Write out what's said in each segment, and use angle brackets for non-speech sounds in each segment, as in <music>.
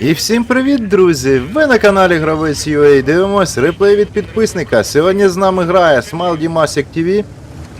І всім привіт, друзі! Ви на каналі Гравець UA дивимось реплей від підписника. Сьогодні з нами грає Smile Dimasik TV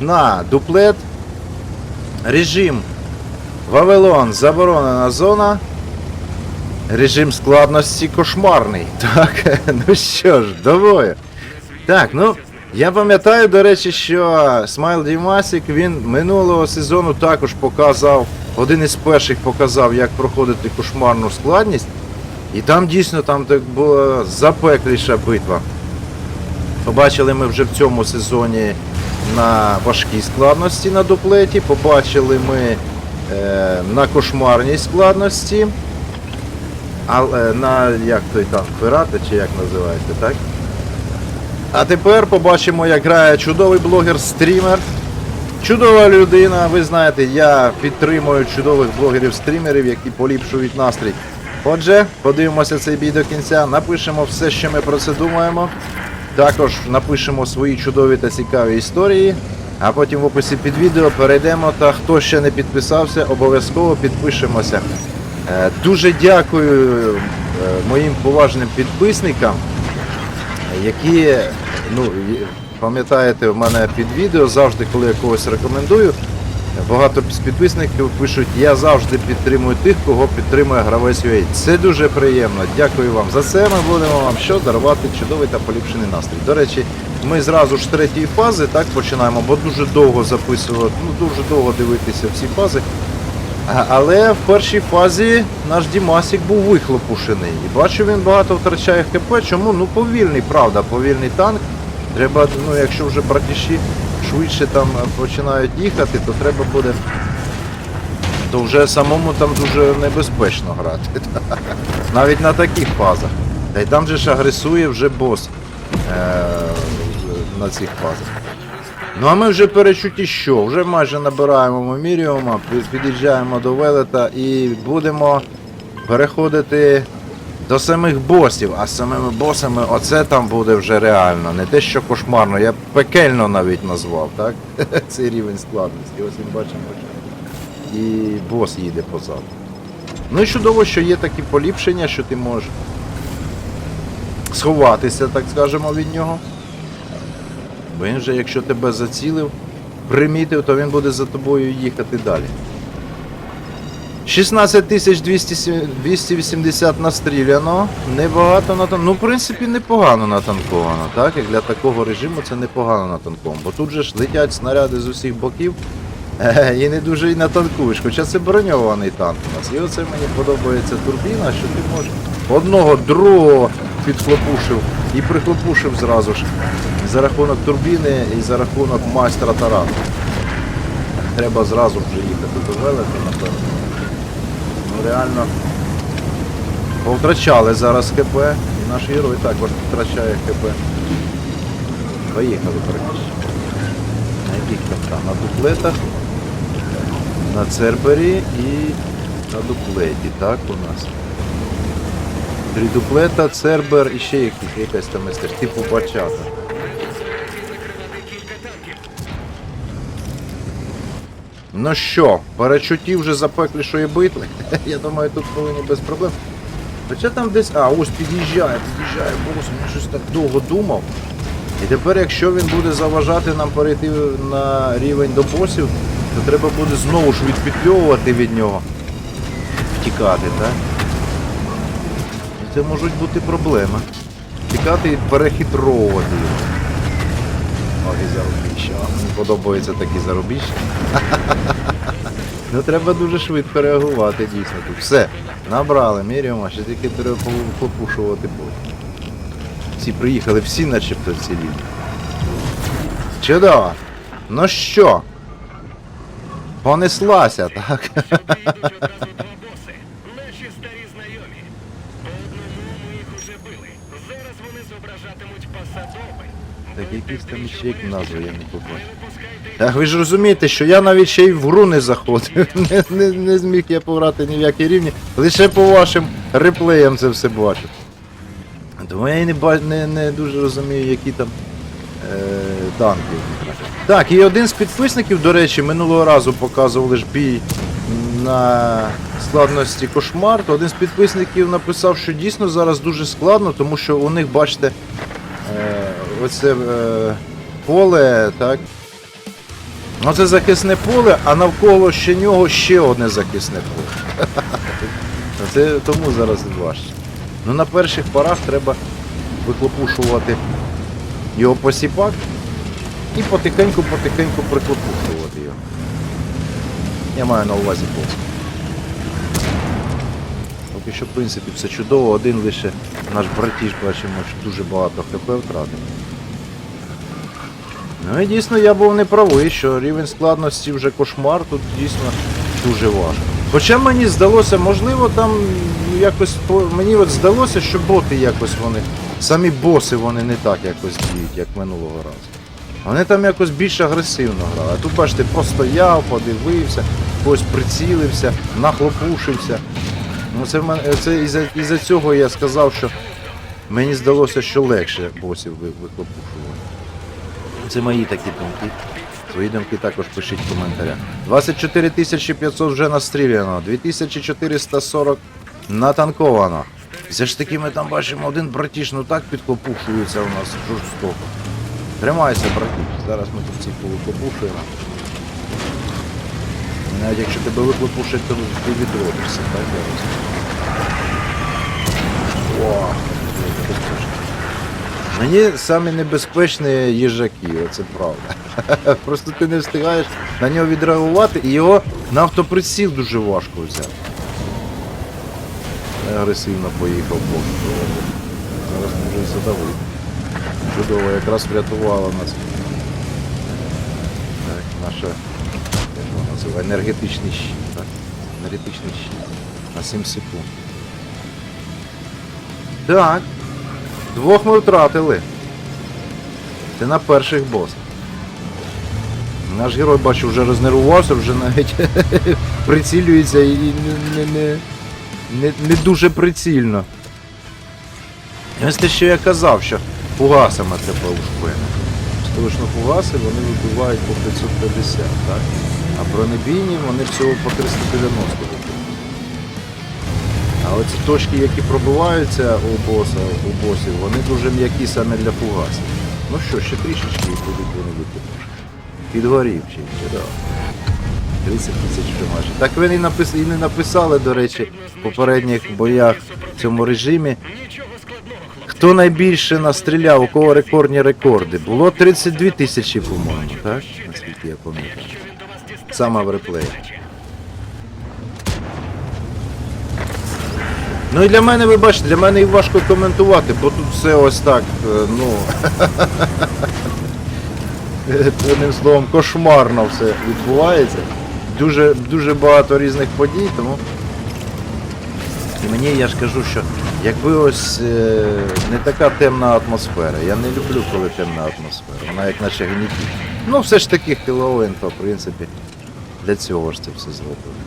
на дуплет. Режим Вавилон заборонена зона. Режим складності кошмарний. <laughs> Так, ну що ж, до. Так, ну. Я пам'ятаю, до речі, що Smile Dimasik він минулого сезону також показав, один із перших показав, як проходити кошмарну складність. І там дійсно там так була запекліша битва. Побачили ми вже в цьому сезоні на важкій складності на дуплеті, побачили ми е, на кошмарній складності. Але на як той там, Ферати чи як називається, так? А тепер побачимо, як грає чудовий блогер-стрімер. Чудова людина, ви знаєте, я підтримую чудових блогерів-стрімерів, які поліпшують настрій. Отже, подивимося цей бій до кінця, напишемо все, що ми про це думаємо. Також напишемо свої чудові та цікаві історії. А потім в описі під відео перейдемо. Та хто ще не підписався, обов'язково підпишемося. Е, Дуже дякую е, моїм поважним підписникам які, ну, пам'ятаєте, в мене під відео завжди, коли я когось рекомендую, багато підписників пишуть, я завжди підтримую тих, кого підтримує гравець UA. Це дуже приємно. Дякую вам за це. Ми будемо вам що дарувати чудовий та поліпшений настрій. До речі, ми зразу ж з третьої фази так починаємо, бо дуже довго записувати, ну дуже довго дивитися всі фази. Але в першій фазі наш Дімасік був вихлопушений. І бачу, він багато втрачає ХП. Чому? Ну повільний, правда, повільний танк. Треба, ну якщо вже братіші швидше там починають їхати, то треба буде. То вже самому там дуже небезпечно грати. <laughs> Навіть на таких фазах. Та й там же ж агресує вже бос е- на цих фазах. Ну а ми вже перечуті що? Вже майже набираємо Моміріума, під'їжджаємо до велета і будемо переходити до самих босів. А з самими босами оце там буде вже реально. Не те, що кошмарно, я пекельно навіть назвав, так? <laughs> Цей рівень складності. Ось він бачимо. І бос їде позаду. Ну і чудово, що є такі поліпшення, що ти можеш сховатися, так скажемо, від нього. Бо він же, якщо тебе зацілив, примітив, то він буде за тобою їхати далі. 16 280 настріляно, небагато натанковано. Ну, в принципі, непогано натанковано, так? Як для такого режиму це непогано натанковано. Бо тут же ж летять снаряди з усіх боків і не дуже і натанкуєш. Хоча це броньований танк у нас. І оце мені подобається турбіна, що ти можеш одного другого підхлопушив і прихлопушив зразу ж. За рахунок турбіни і за рахунок майстра тарану. Треба зразу вже їхати до велета, напевно. Ну реально повтрачали зараз ХП. І наш герой також втрачає ХП. Поїхали практично. На яких там? На дуплетах, на цербері і на дуплеті, так у нас. Три дуплета, цербер і ще якісь, якась там естер, типу бачата. Ну що, перечуттів вже запеклішої битви. <laughs> Я думаю, тут повинні без проблем. Хоча там десь. А, ось під'їжджає, під'їжджає бос, він щось так довго думав. І тепер, якщо він буде заважати нам перейти на рівень до босів, то треба буде знову ж відпетльовувати від нього. Тікати, так? Це можуть бути проблеми. Тікати і перехитровувати його. Зарубіща. Мені подобаються такі зарубіща. Ну треба дуже швидко реагувати дійсно тут. Все, набрали, міряємо, ще тільки треба попушувати потім. Всі приїхали, всі начебто цілі. Чудово. Ну що? Понеслася, так? Сюди йдуть одразу два боси. Наші старі знайомі. По одному ми їх уже били. Зараз вони зображатимуть посадови. Так якісь там ще як назви я не побачив. Так ви ж розумієте, що я навіть ще й в гру не заходив. <laughs> Не, не, не зміг я пограти ні в які рівні. Лише по вашим реплеям це все бачив. Тому я і не, не, не дуже розумію, які там е, танки. Так, і один з підписників, до речі, минулого разу показували ж бій на складності кошмар, то один з підписників написав, що дійсно зараз дуже складно, тому що у них, бачите, оце е, поле, так. Оце захисне поле, а навколо ще нього ще одне захисне поле. <laughs> Це тому зараз важче. Ну на перших порах треба виклопушувати його посіпак і потихеньку-потихеньку приклопушувати його. Я маю на увазі полк. Що, в принципі, все чудово, один лише наш братіж бачимо, що дуже багато хп втратив. Ну і дійсно я був не правий, що рівень складності вже кошмар, тут дійсно дуже важко. Хоча мені здалося, можливо, там якось мені от здалося, що боти якось вони, самі боси вони не так якось діють, як минулого разу. Вони там якось більш агресивно грали. А тут, бачите, постояв, подивився, когось прицілився, нахлопушився. Ну це, в мене- це із-за, із-за цього я сказав, що мені здалося, що легше босів ви- Це мої такі думки. Свої думки також пишіть в коментарях. 24 500 вже настріляно, 2440 натанковано. Все ж таки ми там бачимо один братіш, ну так підклопушується у нас жорстоко. Тримайся, братіш, зараз ми тут всіх повиклопушуємо. Навіть якщо тебе виклопушать, то ти відродишся, так я розумію. Мені самі небезпечні їжаки, оце правда. <laughs> Просто ти не встигаєш на нього відреагувати і його на автоприціл дуже важко взяти. Агресивно поїхав бок. Зараз може і. Чудово, якраз врятувала нас. Так, наша називає, енергетичний щит. Так? Енергетичний щит. На 7 секунд. Так. Двох ми втратили. Це на перших босах. Наш герой, бачу, вже рознервувався, вже навіть <laughs> прицілюється і не, не, не, не, дуже прицільно. Ось те, що я казав, що фугасами треба ушпинити. Столично фугаси вони вибивають по 550, так? А бронебійні вони всього по 390 вибивають. А оці точки, які пробиваються у боса, у босів, вони дуже м'які саме для фугасів. Ну що, ще трішечки і будуть вони викинути. Підгорів чи чудово. 30 тисяч вже. Так вони напис... і не написали, до речі, в попередніх боях в цьому режимі. Хто найбільше настріляв, у кого рекордні рекорди? Було 32 тисячі, по-моєму, так? Наскільки я пам'ятаю. Саме в реплеї. Ну і для мене, ви бачите, для мене і важко коментувати, бо тут все ось так, е, ну. <laughs> Одним словом, кошмарно все відбувається. Дуже, дуже багато різних подій, тому. І мені я ж кажу, що якби ось е, не така темна атмосфера. Я не люблю, коли темна атмосфера. Вона як наче гнітить. Ну, все ж таки Хеллоуін, то в принципі. Для цього ж це все зроблено.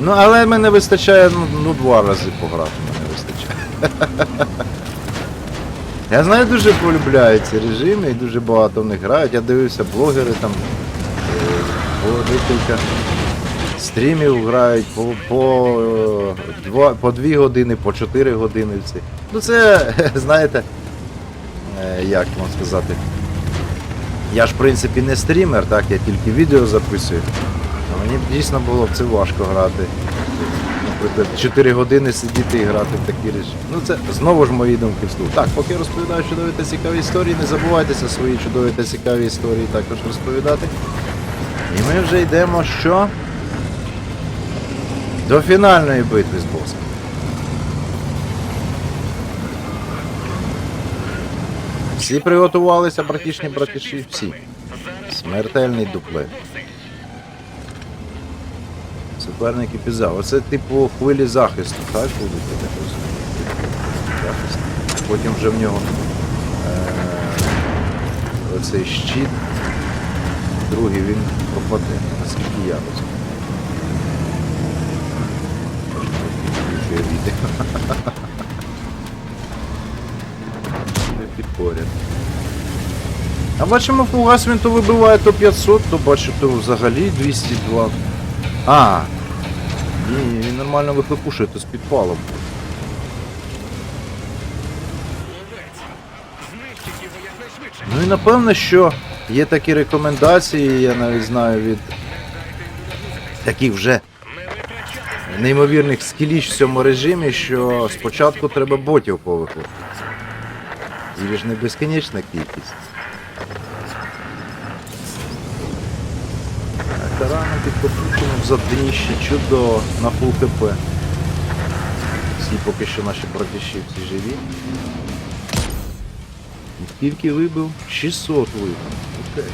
Ну, але мене вистачає ну, ну два рази пограти, мене вистачає. <laughs> Я знаю, дуже полюбляю ці режими і дуже багато в них грають. Я дивився блогери там е, декілька стрімів грають по, по, е, два, по дві години, по чотири години в ці. Ну це, <laughs> знаєте, е, як вам сказати. Я ж в принципі не стрімер, так, я тільки відео записую. А мені б дійсно було б це важко грати. Наприклад, 4 години сидіти і грати в такий режим. Ну це знову ж мої думки вслух. Так, поки я розповідаю чудові та цікаві історії, не забувайтеся свої чудові та цікаві історії також розповідати. І ми вже йдемо що? До фінальної битви з босом. Всі приготувалися, братішні братіші, всі. Смертельний дуплет. Суперники підзав. Оце типу хвилі захисту, так будуть, я так. Захист. Потім вже в нього е- оцей щит. Другий він пропаде, наскільки я розумію. Не. А бачимо, фугас він то вибиває то 500, то бачу, то взагалі 202. А. Ні, він нормально вихлопушує, то з підпалом. Ну і напевно, що є такі рекомендації, я навіть знаю від таких вже неймовірних скіліч в цьому режимі, що спочатку треба ботів повихлопити. І ж не безкінечна кількість. Тарана підкопушено за дніще, чудо на фул ХП. Всі поки що наші братіші всі живі. Скільки вибив? 600 вибив. Окей.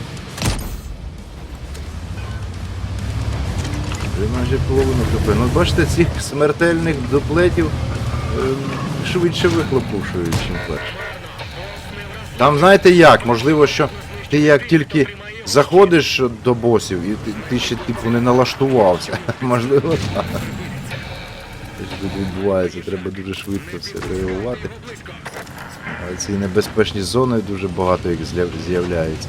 Вже майже половину ХП. Ну бачите, цих смертельних дуплетів ем, швидше вихлопушують, ніж перші. Там знаєте як? Можливо, що ти як тільки заходиш до босів і ти, ти ще типу не налаштувався. <laughs> Можливо, так. Те, тут відбувається, треба дуже швидко все реагувати. Але ці небезпечні зони дуже багато їх з'являється.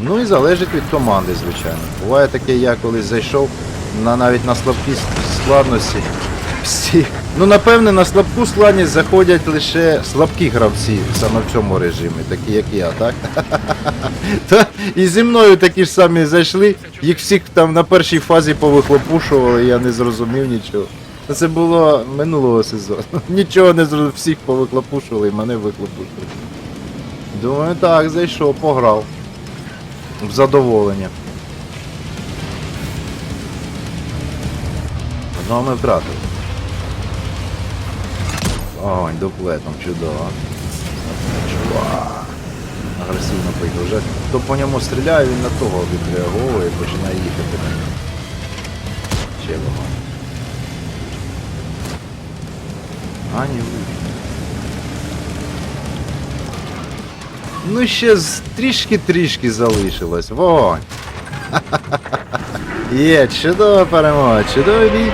Ну і залежить від команди, звичайно. Буває таке, я колись зайшов на навіть на слабкій складності. Всі. Ну, напевне, на слабку складність заходять лише слабкі гравці саме в цьому режимі, такі як я, так? <laughs> Та, і зі мною такі ж самі зайшли, їх всіх там на першій фазі повихлопушували, я не зрозумів нічого. Це було минулого сезону. <laughs> Нічого не зрозумів, всіх повихлопушували і мене вихлопушували. Думаю, так, зайшов, пограв. В задоволення. Одного ми втратили. Огонь, дуплетом, чудово. Чувак. Агресивно поїхав. Вже хто по ньому стріляє, він на того відреаговує і починає їхати. Ще вогонь. А, ні. Ну ще трішки-трішки залишилось. Вогонь. <laughs> Є, чудова перемога, чудовий бій,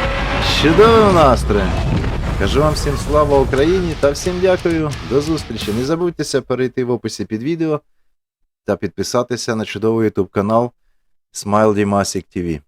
чудовий настрій. Кажу вам всім слава Україні та всім дякую. До зустрічі. Не забудьтеся перейти в описі під відео та підписатися на чудовий YouTube канал Smile Dimasik TV.